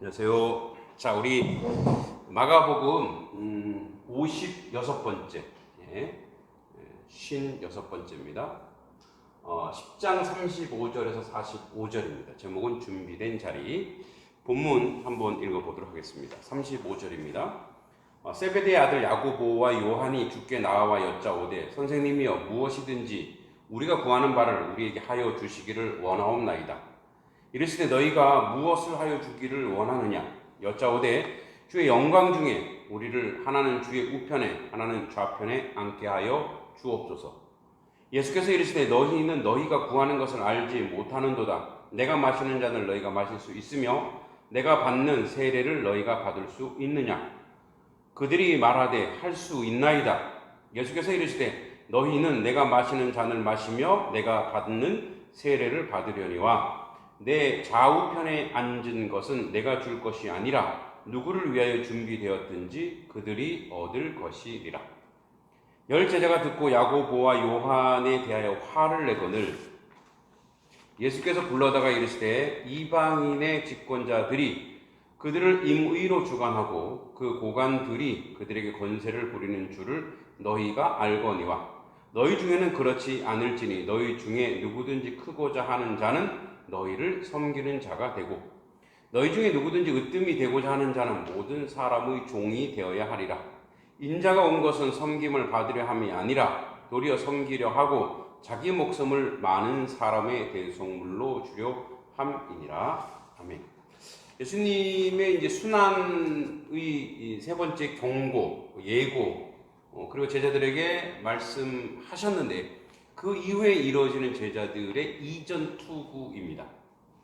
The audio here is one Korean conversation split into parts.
안녕하세요. 자, 우리 마가복음 음, 56번째, 예, 56번째입니다. 어, 10장 35절에서 45절입니다. 제목은 준비된 자리. 본문 한번 읽어보도록 하겠습니다. 35절입니다. 어, 세베대의 아들 야고보와 요한이 주께 나와 여짜오되 선생님이여 무엇이든지 우리가 구하는 바를 우리에게 하여 주시기를 원하옵나이다. 이르시되 너희가 무엇을 하여 주기를 원하느냐 여짜오되 주의 영광 중에 우리를 하나는 주의 우편에 하나는 좌편에 앉게 하여 주옵소서. 예수께서 이르시되 너희는 너희가 구하는 것을 알지 못하는도다. 내가 마시는 잔을 너희가 마실 수 있으며 내가 받는 세례를 너희가 받을 수 있느냐? 그들이 말하되 할 수 있나이다. 예수께서 이르시되 너희는 내가 마시는 잔을 마시며 내가 받는 세례를 받으려니와 내 좌우편에 앉은 것은 내가 줄 것이 아니라 누구를 위하여 준비되었든지 그들이 얻을 것이리라. 열 제자가 듣고 야고보와 요한에 대하여 화를 내거늘 예수께서 불러다가 이르시되 이방인의 집권자들이 그들을 임의로 주관하고 그 고관들이 그들에게 권세를 부리는 줄을 너희가 알거니와 너희 중에는 그렇지 않을지니 너희 중에 누구든지 크고자 하는 자는 너희를 섬기는 자가 되고 너희 중에 누구든지 으뜸이 되고자 하는 자는 모든 사람의 종이 되어야 하리라. 인자가 온 것은 섬김을 받으려 함이 아니라 도리어 섬기려 하고 자기 목숨을 많은 사람의 대속물로 주려 함이니라. 아멘. 예수님의 이제 순환의 세 번째 경고, 예고, 어, 그리고 제자들에게 말씀하셨는데 그 이후에 이루어지는 제자들의 이전 투구입니다.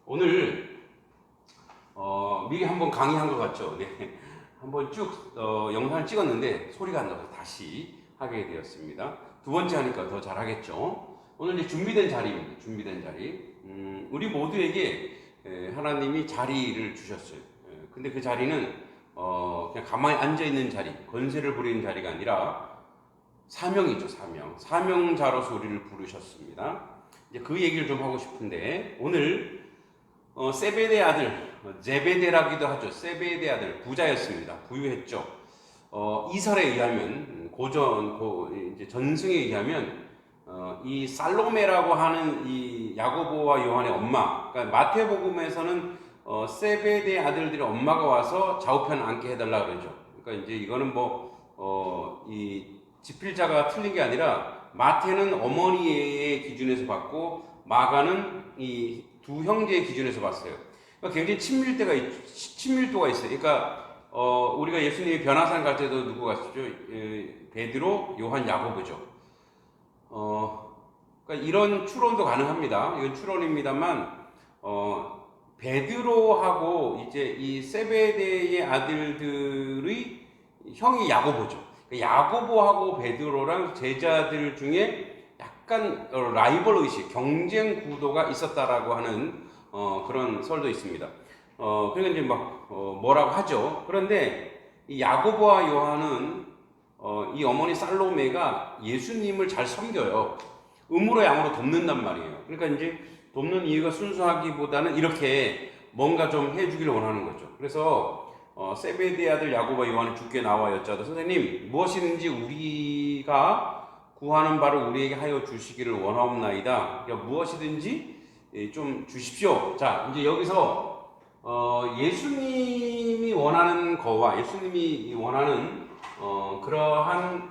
오늘 어, 미리 한번 강의한 것 같죠? 네. 한번 쭉 어, 영상을 찍었는데 소리가 안 나서 다시 하게 되었습니다. 두 번째 하니까 더 잘하겠죠? 오늘 이제 준비된 자리입니다. 준비된 자리. 음, 우리 모두에게 에, 하나님이 자리를 주셨어요. 에, 근데 그 자리는 어, 그냥 가만히 앉아 있는 자리, 권세를 부리는 자리가 아니라 사명이죠, 사명. 사명자로서 우리를 부르셨습니다. 이제 그 얘기를 좀 하고 싶은데 오늘 어, 세베대 아들, 어, 제베데라기도 하죠. 세베대 아들 부자였습니다. 부유했죠. 어, 이설에 의하면 음, 고전 고, 이제 전승에 의하면 어, 이 살로메라고 하는 이 야고보와 요한의 엄마, 그러니까 마태복음에서는 어, 세베대 아들들의 엄마가 와서 좌우편 앉게 해달라 그러죠. 그러니까 이제 이거는 뭐 어, 이 지필자가 틀린 게 아니라 마태는 어머니의 기준에서 봤고 마가는 이 두 형제의 기준에서 봤어요. 그러니까 굉장히 친밀도가 친밀도가 있어요. 그러니까 어, 우리가 예수님이 변화산 갈 때도 누구 갔었죠? 에, 베드로, 요한, 야고보죠. 어, 그러니까 이런 추론도 가능합니다. 이건 추론입니다만 어, 베드로하고 이제 이 세베대의 아들들의 형이 야고보죠. 그 야고보하고 베드로랑 제자들 중에 약간 어, 라이벌 의식, 경쟁 구도가 있었다라고 하는 어, 그런 설도 있습니다. 어, 그러니까 이제 막 어, 뭐라고 하죠. 그런데 이 야고보와 요한은 어, 이 어머니 살로메가 예수님을 잘 섬겨요. 음으로 양으로 돕는단 말이에요. 그러니까 이제 돕는 이유가 순수하기보다는 이렇게 뭔가 좀 해주기를 원하는 거죠. 그래서 어, 세베대 아들 야고보 요한이 죽게 나와 여짜도 선생님 무엇이든지 우리가 구하는 바를 우리에게 하여 주시기를 원하옵나이다. 그러니까 무엇이든지 예, 좀 주십시오. 자 이제 여기서 어, 예수님이 원하는 거와 예수님이 원하는 어, 그러한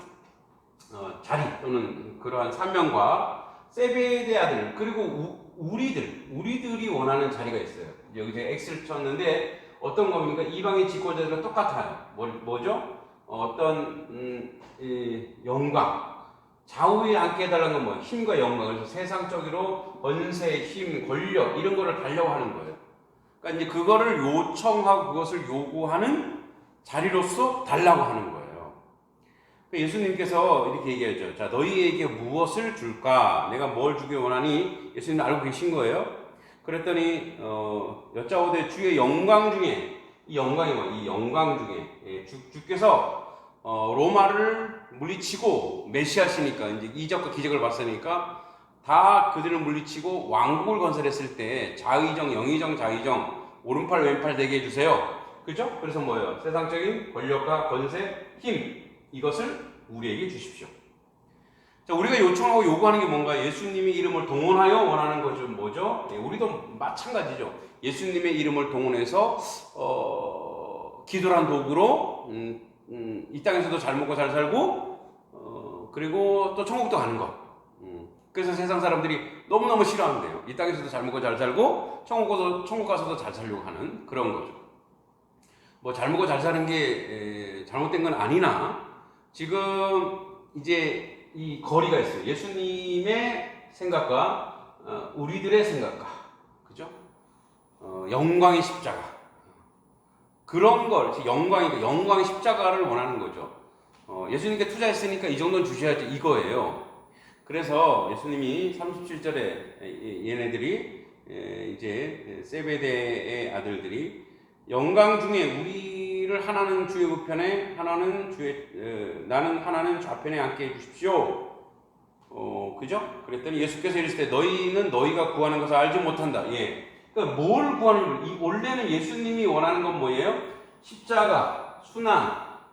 어, 자리 또는 그러한 사명과 세베대 아들 그리고 우, 우리들 우리들이 원하는 자리가 있어요. 여기서 X를 쳤는데 어떤 겁니까? 이방의 집권자들과 똑같아요. 뭐, 죠 어떤 음, 영광, 좌우에 앉게 해달라는 건 뭐? 힘과 영광. 그래서 세상적으로 번세, 힘, 권력 이런 거를 달려고 하는 거예요. 그러니까 이제 그거를 요청하고 그것을 요구하는 자리로서 달라고 하는 거예요. 그러니까 예수님께서 이렇게 얘기하죠. 자, 너희에게 무엇을 줄까? 내가 뭘 주기 원하니? 예수님 알고 계신 거예요. 그랬더니 어, 여짜오되 주의 영광 중에 이 영광이 뭐? 이 영광 중에 예, 주, 주께서 어, 로마를 물리치고 메시아시니까 이제 이적과 기적을 봤으니까 다 그들을 물리치고 왕국을 건설했을 때 자의정, 영의정, 자의정 오른팔 왼팔 되게 해주세요. 그죠? 그래서 뭐예요? 세상적인 권력과 권세, 힘 이것을 우리에게 주십시오. 자, 우리가 요청하고 요구하는 게 뭔가 예수님의 이름을 동원하여 원하는 거죠. 뭐죠? 예, 우리도 마찬가지죠. 예수님의 이름을 동원해서 어, 기도란 도구로 음, 음, 이 땅에서도 잘 먹고 잘 살고 어, 그리고 또 천국도 가는 것. 음, 그래서 세상 사람들이 너무너무 싫어한대요. 이 땅에서도 잘 먹고 잘 살고 천국 가서 천국 가서도 잘 살려고 하는 그런 거죠. 뭐 잘 먹고 잘 사는 게 에, 잘못된 건 아니나 지금 이제 이 거리가 있어요. 예수님의 생각과 어, 우리들의 생각과 그죠? 어, 영광의 십자가 그런 걸 영광이 영광의 십자가를 원하는 거죠. 어, 예수님께 투자했으니까 이 정도는 주셔야지 이거예요. 그래서 예수님이 37절에 얘네들이 에, 이제 세베대의 아들들이 영광 중에 우리 를 하나는 주의 우편에 하나는 주의 에, 나는 하나는 좌편에 앉게 해주십시오. 어 그죠? 그랬더니 예수께서 이르시되 너희는 너희가 구하는 것을 알지 못한다. 예. 그러니까 뭘 구하는 거? 이 원래는 예수님이 원하는 건 뭐예요? 십자가, 순환,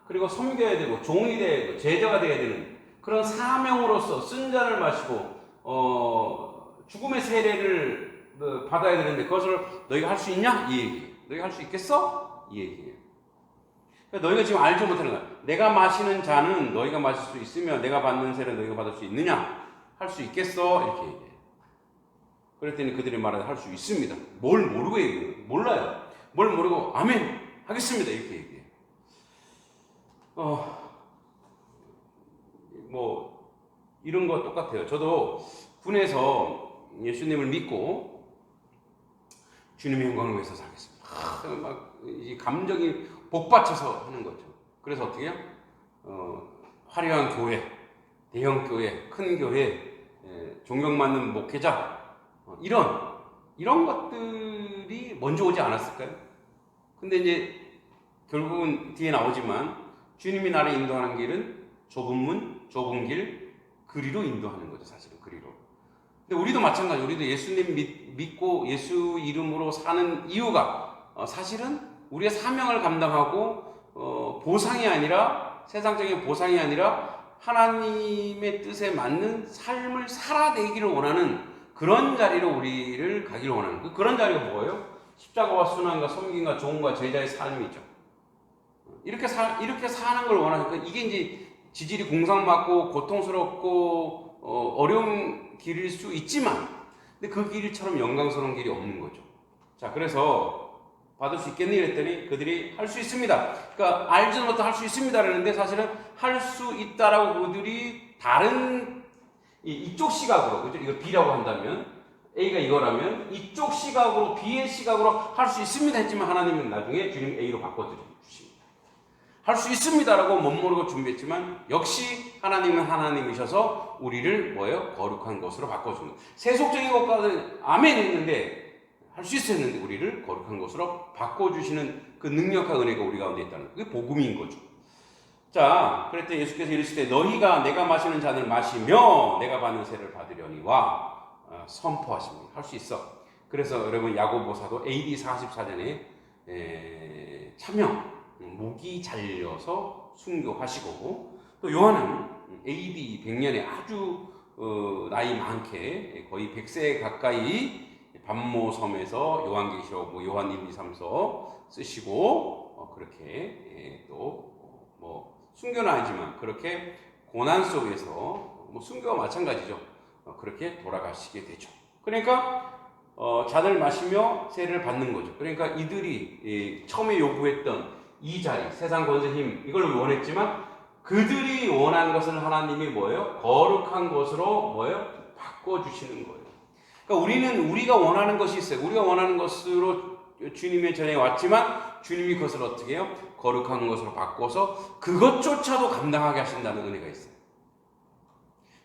그리고 섬겨야 되고 종이 되고 제자가 돼야 되는 그런 사명으로서 쓴 잔을 마시고 어 죽음의 세례를 어, 받아야 되는데 그것을 너희가 할 수 있냐? 이 얘기. 너희가 할 수 있겠어? 이 얘기예요. 그러니까 너희가 지금 알지 못하는 거야. 내가 마시는 잔은 너희가 마실 수 있으며 내가 받는 세를 너희가 받을 수 있느냐? 할 수 있겠어? 이렇게 얘기해요. 그랬더니 그들이 말하되 할 수 있습니다. 뭘 모르고 얘기해요. 몰라요. 뭘 모르고 아멘 하겠습니다. 이렇게 얘기해요. 어, 뭐 이런 거 똑같아요. 저도 군에서 예수님을 믿고 주님의 영광을 위해서 살겠습니다. 아, 막이 감정이 복받쳐서 하는 거죠. 그래서 어떻게 해요? 어, 화려한 교회, 대형 교회, 큰 교회, 예, 존경받는 목회자 어, 이런 이런 것들이 먼저 오지 않았을까요? 근데 이제 결국은 뒤에 나오지만 주님이 나를 인도하는 길은 좁은 문, 좁은 길, 그리로 인도하는 거죠. 사실은 그리로. 근데 우리도 마찬가지. 우리도 예수님 믿, 믿고 예수 이름으로 사는 이유가 어, 사실은 우리의 사명을 감당하고 어, 보상이 아니라 세상적인 보상이 아니라 하나님의 뜻에 맞는 삶을 살아내기를 원하는 그런 자리로 우리를 가기를 원하는 그 그런 자리가 뭐예요? 십자가와 순환과 섬김과 종과 제자의 삶이죠. 이렇게 사 이렇게 사는 걸 원하니까 이게 이제 지질이 공상받고 고통스럽고 어, 어려운 길일 수 있지만 근데 그 길처럼 영광스러운 길이 없는 거죠. 자 그래서 받을 수 있겠니? 그랬더니 그들이 할 수 있습니다. 그러니까 알지는 못해 할수 있습니다. 그러는데 사실은 할 수 있다라고 그들이 다른 이, 이쪽 시각으로 그죠? 이걸 B라고 한다면 A가 이거라면 이쪽 시각으로 B의 시각으로 할 수 있습니다 했지만 하나님은 나중에 주님 A로 바꿔 주십니다. 할 수 있습니다라고 못 모르고 준비했지만 역시 하나님은 하나님이셔서 우리를 뭐예요? 거룩한 것으로 바꿔 주는 세속적인 것과는 아멘 했는데 할 수 있어 했는데 우리를 거룩한 것으로 바꿔주시는 그 능력과 은혜가 우리 가운데 있다는 그게 복음인 거죠. 자, 그랬더니 예수께서 이르시되 너희가 내가 마시는 잔을 마시며 내가 받는 세를 받으려니와 어, 선포하십니다. 할 수 있어. 그래서 여러분 야고보사도 AD 44년에 에, 참여 목이 잘려서 순교하시고 또 요한은 AD 100년에 아주 어, 나이 많게 거의 100세 가까이 반모섬에서 요한계시록, 뭐 요한 1, 2, 3서 쓰시고 어, 그렇게 예, 또뭐 순교는 아니지만 그렇게 고난 속에서 뭐 순교와 마찬가지죠. 어, 그렇게 돌아가시게 되죠. 그러니까 어, 잔을 마시며 세를 받는 거죠. 그러니까 이들이 예, 처음에 요구했던 이 자리, 세상 권세 힘 이걸 원했지만 그들이 원한 것을 하나님이 뭐예요? 거룩한 것으로 뭐예요? 바꿔 주시는 거예요. 그러니까 우리는 우리가 원하는 것이 있어요. 우리가 원하는 것으로 주님의 전에 왔지만 주님이 그것을 어떻게 해요? 거룩한 것으로 바꿔서 그것조차도 감당하게 하신다는 은혜가 있어요.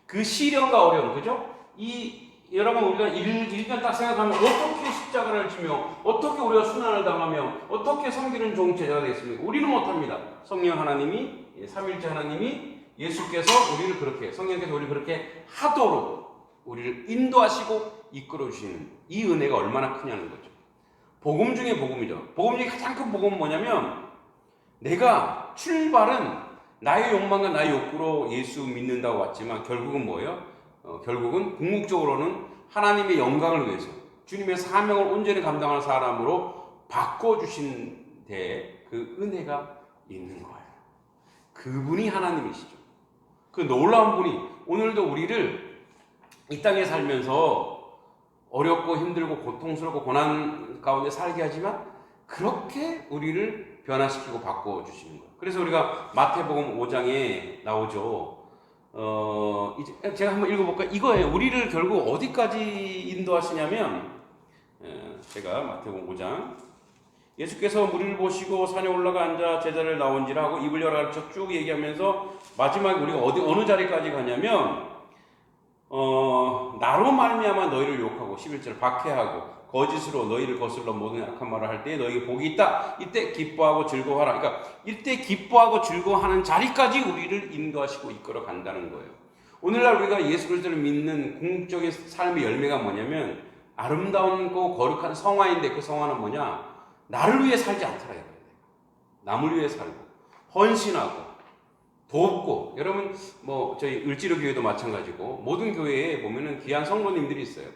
그 시련과 어려움, 그죠? 이 여러분 우리가 일, 일견 딱 생각하면 어떻게 십자가를 지며 어떻게 우리가 순환을 당하며 어떻게 섬기는 종 제자가 되겠습니까? 우리는 못합니다. 성령 하나님이 예, 삼일째 하나님이 예수께서 우리를 그렇게 성령께서 우리를 그렇게 하도록 우리를 인도하시고 이끌어 주시는 이 은혜가 얼마나 크냐는 거죠. 복음 중에 복음이죠. 복음 중에 가장 큰 복음은 뭐냐면 내가 출발은 나의 욕망과 나의 욕구로 예수 믿는다고 왔지만 결국은 뭐예요? 어, 결국은 궁극적으로는 하나님의 영광을 위해서 주님의 사명을 온전히 감당하는 사람으로 바꿔주신 데그 은혜가 있는 거예요. 그분이 하나님이시죠. 그 놀라운 분이 오늘도 우리를 이 땅에 살면서 어렵고 힘들고 고통스럽고 고난 가운데 살게 하지만 그렇게 우리를 변화시키고 바꿔 주시는 거예요. 그래서 우리가 마태복음 5장에 나오죠. 어, 이제 제가 한번 읽어볼까요? 이거예요. 우리를 결국 어디까지 인도하시냐면, 예, 제가 마태복음 5장. 예수께서 무리를 보시고 산에 올라가 앉아 제자를 나온지라 하고 입을 열어 가르쳐 쭉 얘기하면서 마지막에 우리가 어디, 어느 자리까지 가냐면, 어, 나로 말미암아 너희를 욕하고 11절 박해하고 거짓으로 너희를 거슬러 모든 악한 말을 할때 너희에게 복이 있다. 이때 기뻐하고 즐거워하라. 그러니까 이때 기뻐하고 즐거워하는 자리까지 우리를 인도하시고 이끌어 간다는 거예요. 오늘날 우리가 예수 그리스도를 믿는 궁극적인 삶의 열매가 뭐냐면 아름다운 거 거룩한 성화인데 그 성화는 뭐냐? 나를 위해 살지 않더라. 남을 위해 살고 헌신하고 돕고 여러분 뭐 저희 을지로 교회도 마찬가지고 모든 교회에 보면은 귀한 성도님들이 있어요.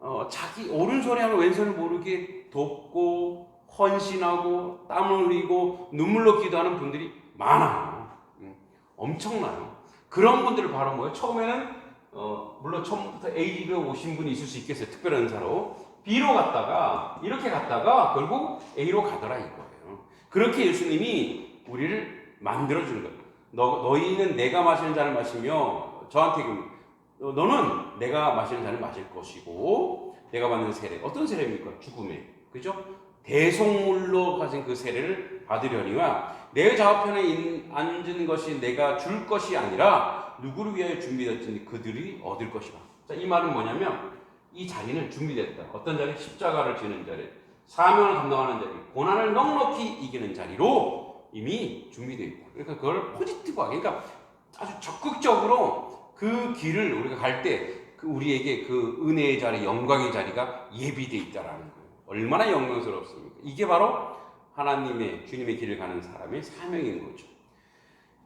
어, 자기 오른손에 하면 왼손을 모르게 돕고 헌신하고 땀을 흘리고 눈물로 기도하는 분들이 많아요. 음, 엄청나요. 그런 분들을 바로 뭐예요? 처음에는 어, 물론 처음부터 A로 오신 분이 있을 수 있겠어요. 특별한 은사로 B로 갔다가 이렇게 갔다가 결국 A로 가더라 이거예요. 그렇게 예수님이 우리를 만들어 주는 거예요. 너, 너희는 내가 마시는 잔을 마시며 저한테 그 어, 너는 내가 마시는 잔을 마실 것이고 내가 받는 세례 어떤 세례입니까? 죽음의 그죠? 대속물로 가진 그 세례를 받으려니와 내 좌우편에 인- 앉은 것이 내가 줄 것이 아니라 누구를 위하여 준비되었더니 그들이 얻을 것이다. 자, 이 말은 뭐냐면 이 자리는 준비됐다. 어떤 자리? 십자가를 지는 자리, 사명을 감당하는 자리, 고난을 넉넉히 이기는 자리로 이미 준비되어 있다. 그러니까 그걸 포지티브하게, 그러니까 아주 적극적으로 그 길을 우리가 갈때그 우리에게 그 은혜의 자리, 영광의 자리가 예비되어 있다라는 거예요. 얼마나 영광스럽습니까? 이게 바로 하나님의 주님의 길을 가는 사람의 사명인 거죠.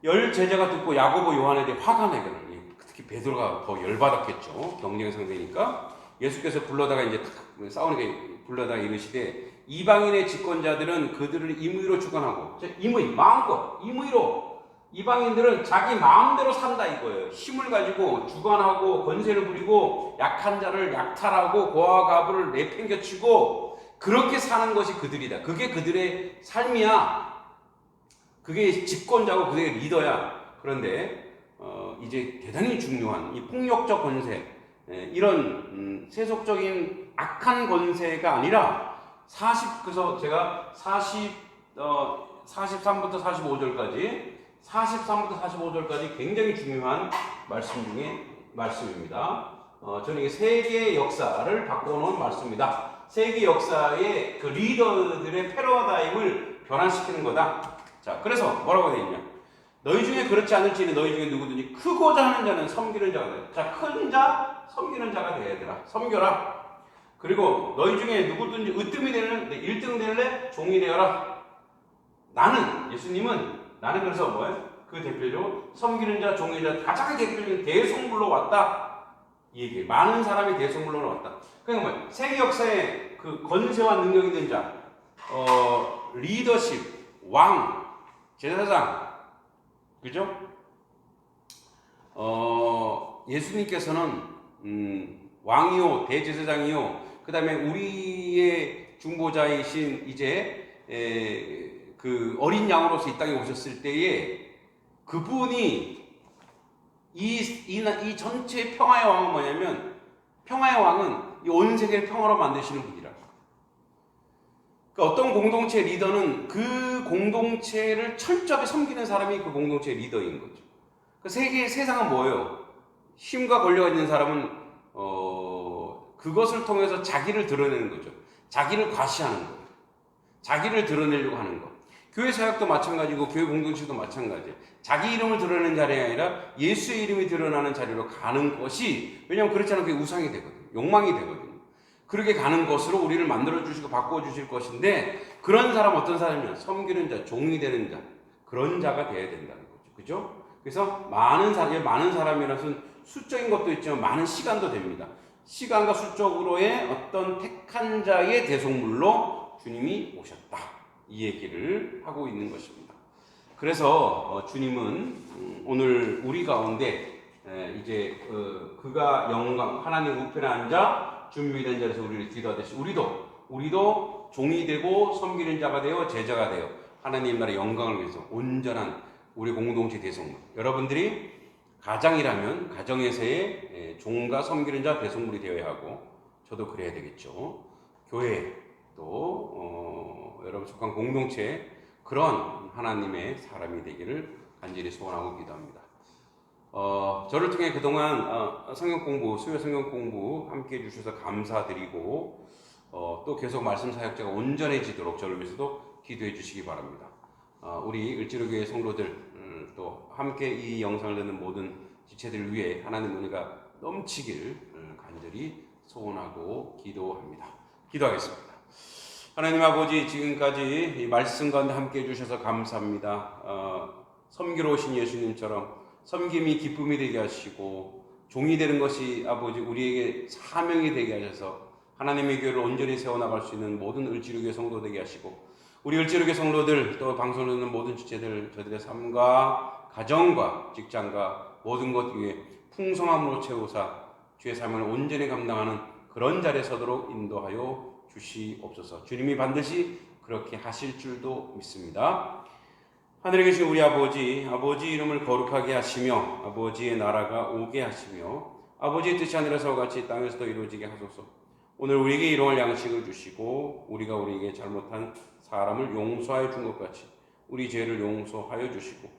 열 제자가 듣고 야고보 요한에 대해 화가 나거든요. 특히 베드로가 더 열받았겠죠. 경쟁 상대니까 예수께서 불러다가 이제 탁 싸우니까 불러다가 이르시되 이방인의 집권자들은 그들을 임의로 주관하고 임의 마음껏 임의로 이방인들은 자기 마음대로 산다 이거예요. 힘을 가지고 주관하고 권세를 부리고 약한 자를 약탈하고 고아 가부를 내팽겨치고 그렇게 사는 것이 그들이다. 그게 그들의 삶이야. 그게 집권자고 그게 리더야. 그런데 어, 이제 대단히 중요한 이 폭력적 권세 예, 이런 음, 세속적인 악한 권세가 아니라 40 그래서 제가 40 어, 43부터 45절까지 43부터 45절까지 굉장히 중요한 말씀 중에 말씀입니다. 어, 저는 이게 세계의 역사를 바꿔놓은 말씀입니다. 세계 역사의 그 리더들의 패러다임을 변환시키는 거다. 자, 그래서 뭐라고 되어 있냐? 너희 중에 그렇지 않을지니 너희 중에 누구든지 크고자 하는 자는 섬기는 자가 돼. 자, 큰 자, 섬기는 자가 돼야 되라. 섬겨라. 그리고 너희 중에 누구든지 으뜸이 되는 1등 될래? 종이 되어라. 나는 예수님은 나는 그래서 뭐예요? 그 대표로 섬기는 자, 종이 자 가장 대표적인 대성물로 왔다. 이 얘기. 많은 사람이 대성물로 왔다. 그러니까 뭐 세계 역사에 그 권세와 능력 있는 자, 어, 리더십, 왕, 제사장, 그죠? 어, 예수님께서는 음, 왕이요, 대제사장이요, 그 다음에 우리의 중보자이신 이제 에, 그 어린 양으로서 이 땅에 오셨을 때에 그분이 이, 이, 이 전체 평화의 왕은 뭐냐면 평화의 왕은 이 온 세계를 평화로 만드시는 분이라. 그러니까 어떤 공동체 리더는 그 공동체를 철저하게 섬기는 사람이 그 공동체 리더인 거죠. 그 세계 세상은 뭐예요? 힘과 권력이 있는 사람은 어, 그것을 통해서 자기를 드러내는 거죠. 자기를 과시하는 거예요. 자기를 드러내려고 하는 거. 교회 사역도 마찬가지고 교회 공동체도 마찬가지예요. 자기 이름을 드러내는 자리가 아니라 예수의 이름이 드러나는 자리로 가는 것이 왜냐하면 그렇지 않으면 그게 우상이 되거든요. 욕망이 되거든요. 그렇게 가는 것으로 우리를 만들어 주시고 바꿔 주실 것인데 그런 사람 어떤 사람이냐? 섬기는 자, 종이 되는 자 그런 자가 되어야 된다는 거죠. 그죠? 그래서 많은 사람, 많은 사람이라서는 수적인 것도 있지만 많은 시간도 됩니다. 시간과 수적으로의 어떤 택한 자의 대속물로 주님이 오셨다. 이 얘기를 하고 있는 것입니다. 그래서 어, 주님은 음, 오늘 우리 가운데 에, 이제 어, 그가 영광 하나님 우편에 앉아 준비된 자리에서 우리를 기도하듯이 우리도 우리도 종이 되고 섬기는 자가 되어 제자가 되어 하나님 나라의 영광을 위해서 온전한 우리 공동체 대성물 여러분들이 가장이라면 가정에서의 에, 종과 섬기는 자 대성물이 되어야 하고 저도 그래야 되겠죠 교회 또 어, 여러분 속한 공동체 그런 하나님의 사람이 되기를 간절히 소원하고 기도합니다. 어, 저를 통해 그동안 어, 성경 공부, 수요 성경 공부 함께 해주셔서 감사드리고 어, 또 계속 말씀 사역자가 온전해지도록 저를 위해서도 기도해 주시기 바랍니다. 어, 우리 을지로교회 성도들 함께 이 영상을 듣는 모든 지체들을 위해 하나님 은혜가 넘치기를 음, 간절히 소원하고 기도합니다. 기도하겠습니다. 하나님 아버지 지금까지 이 말씀 가운데 함께 해주셔서 감사합니다. 어, 섬기러 오신 예수님처럼 섬김이 기쁨이 되게 하시고 종이 되는 것이 아버지 우리에게 사명이 되게 하셔서 하나님의 교회를 온전히 세워나갈 수 있는 모든 을지르교 성도 되게 하시고 우리 을지르교 성도들 또 방송을 듣는 모든 주체들 저들의 삶과 가정과 직장과 모든 것 위에 풍성함으로 채우사 주의 삶을 온전히 감당하는 그런 자리에 서도록 인도하여 주시옵소서. 주님이 반드시 그렇게 하실 줄도 믿습니다. 하늘에 계신 우리 아버지, 아버지 이름을 거룩하게 하시며 아버지의 나라가 오게 하시며 아버지의 뜻이 하늘에서 같이 땅에서도 이루어지게 하소서. 오늘 우리에게 일용할 양식을 주시고 우리가 우리에게 잘못한 사람을 용서하여 준 것 같이 우리 죄를 용서하여 주시고